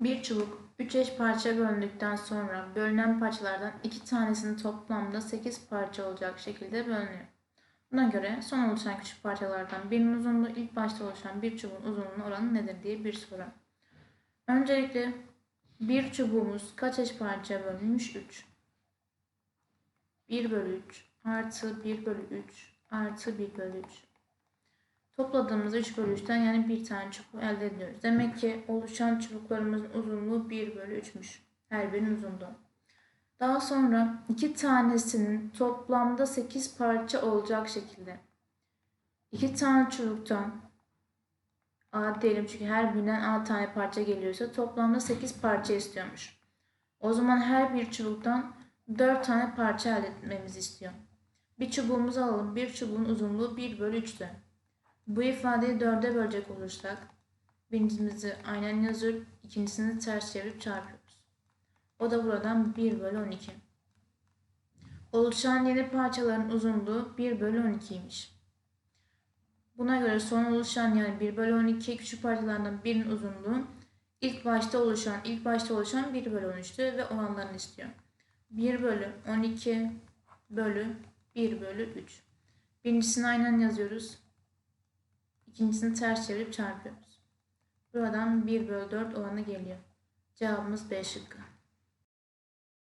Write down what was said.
Bir çubuk 3 eş parça bölündükten sonra bölünen parçalardan 2 tanesinin toplamda 8 parça olacak şekilde bölünüyor. Buna göre son oluşan küçük parçalardan birinin uzunluğu ilk başta oluşan bir çubuğun uzunluğunun oranı nedir diye bir soru. Öncelikle bir çubuğumuz kaç eş parçaya bölünmüş? 3. 1 bölü 3 artı 1 bölü 3 artı 1 bölü 3. Topladığımızda 3 bölü 3'ten yani bir tane çubuk elde ediyoruz. Demek ki oluşan çubuklarımızın uzunluğu 1 bölü 3'müş. Her birinin uzunluğu. Daha sonra iki tanesinin toplamda 8 parça olacak şekilde. iki tane çubuktan A diyelim çünkü her birinden A tane parça geliyorsa toplamda 8 parça istiyormuş. O zaman her bir çubuktan 4 tane parça elde etmemizi istiyor. Bir çubuğumuzu alalım. Bir çubuğun uzunluğu 1 bölü 3'tü. Bu ifadeyi 4'e bölecek olursak birincimizi aynen yazıyor, ikincisini ters çevirip çarpıyoruz. O da buradan 1 bölü 12. Oluşan yeni parçaların uzunluğu 1 bölü 12'ymiş. Buna göre son oluşan yani 1 bölü 12 küçük parçalardan birinin uzunluğu ilk başta oluşan ilk başta oluşan 1 bölü 13'tü ve oranlarını istiyor. 1 bölü 12 bölü 1 bölü 3. Birincisini aynen yazıyoruz. İkincisini ters çevirip çarpıyoruz. Buradan 1 bölü 4 oranı geliyor. Cevabımız B şıkkı.